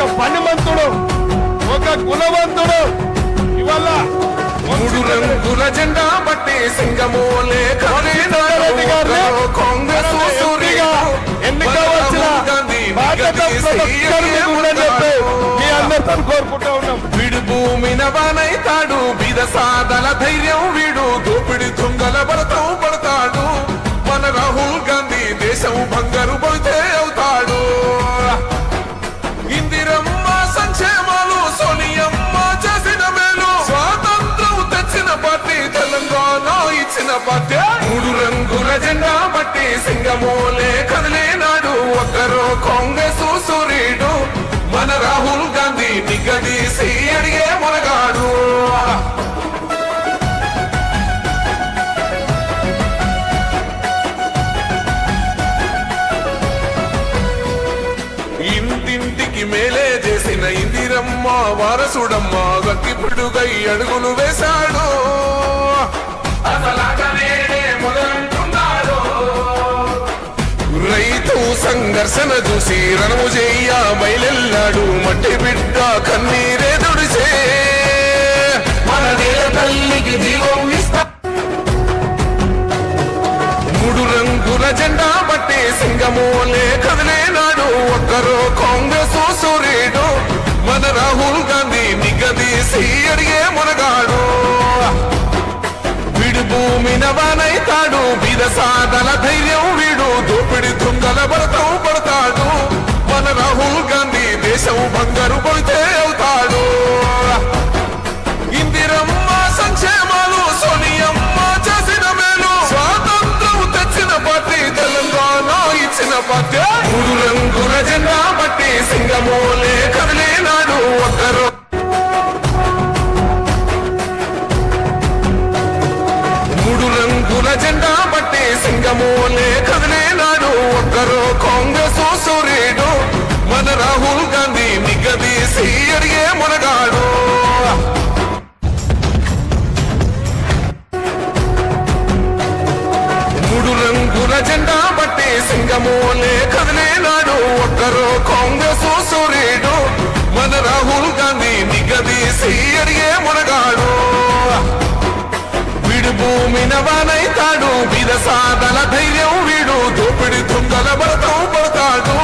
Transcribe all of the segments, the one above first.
ఒక పనిమంతుడు ఒక గుణవంతుడు. ఇవాళ మూడు రంగుల జెండా బట్టి సింగమోలే రెడ్డి గారిని కాంగ్రెస్ ఎంపీగా ఎన్నిక వచ్చిన బాధ్యత ప్రతి ఒక్కరికి కూడా చెప్పి మీ అందరితో కోరుకుంటా ఉన్నాం. వీడు బీద సాదల ధైర్యం వీడు దోపిడి దొంగల భరతం పడతాడు. మన రాహుల్ గాంధీ దేశం బంగారు పోతే ఇంటికి మేలే చేసిన ఇందిరమ్మ వారసుడమ్మ గట్టి పిడుగై అడుగులు వేశాడు. రైతు సంఘర్షణ చూసి రణము చెయ్య బయలెల్లాడు. మట్టి బిడ్డ కన్నీరే దుడిసే రంగుల జెండా బట్టి సింగమోలే కదిలేనాడు. ఒక్కరో కాంగ్రెస్ సూర్యుడు మన రాహుల్ గాంధీ నిగదీసి అడిగే మునగాడు. వీడు భూమిన వానైతాడు బీద ఇచ్చిన పార్టీ మూడు రంగుల జెండా బట్టి సింగమోలే కదిలేనాడు ఒక్కరు. మూడు రంగుల జెండా బట్టి సింగమోలే కదిలేనాడు ఒక్కరు. కాంగ్రెస్ సూర్యుడు మన రాహుల్ గాంధీ నిగదీసి అడిగే మునగాడు. వీడు భూమి నవనైతాడు బీద సాధన ధైర్యం వీడు దోపిడి దొంగల భరతం పడతాడు.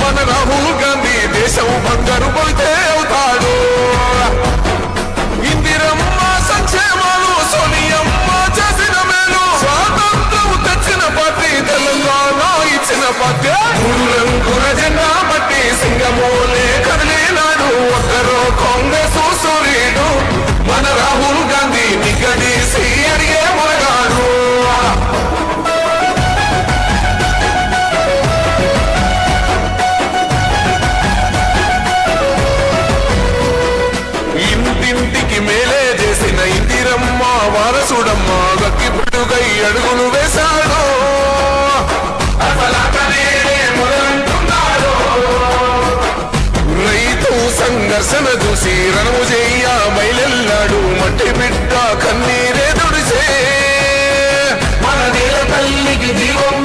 మన రాహుల్ గాంధీ దేశం బంగారు పడితే దర్శన చూసి రణము చెయ్య మైలెల్లాడు మట్టి బిడ్డ కన్నీరే దుడిసే మన నేల తల్లికి జీవం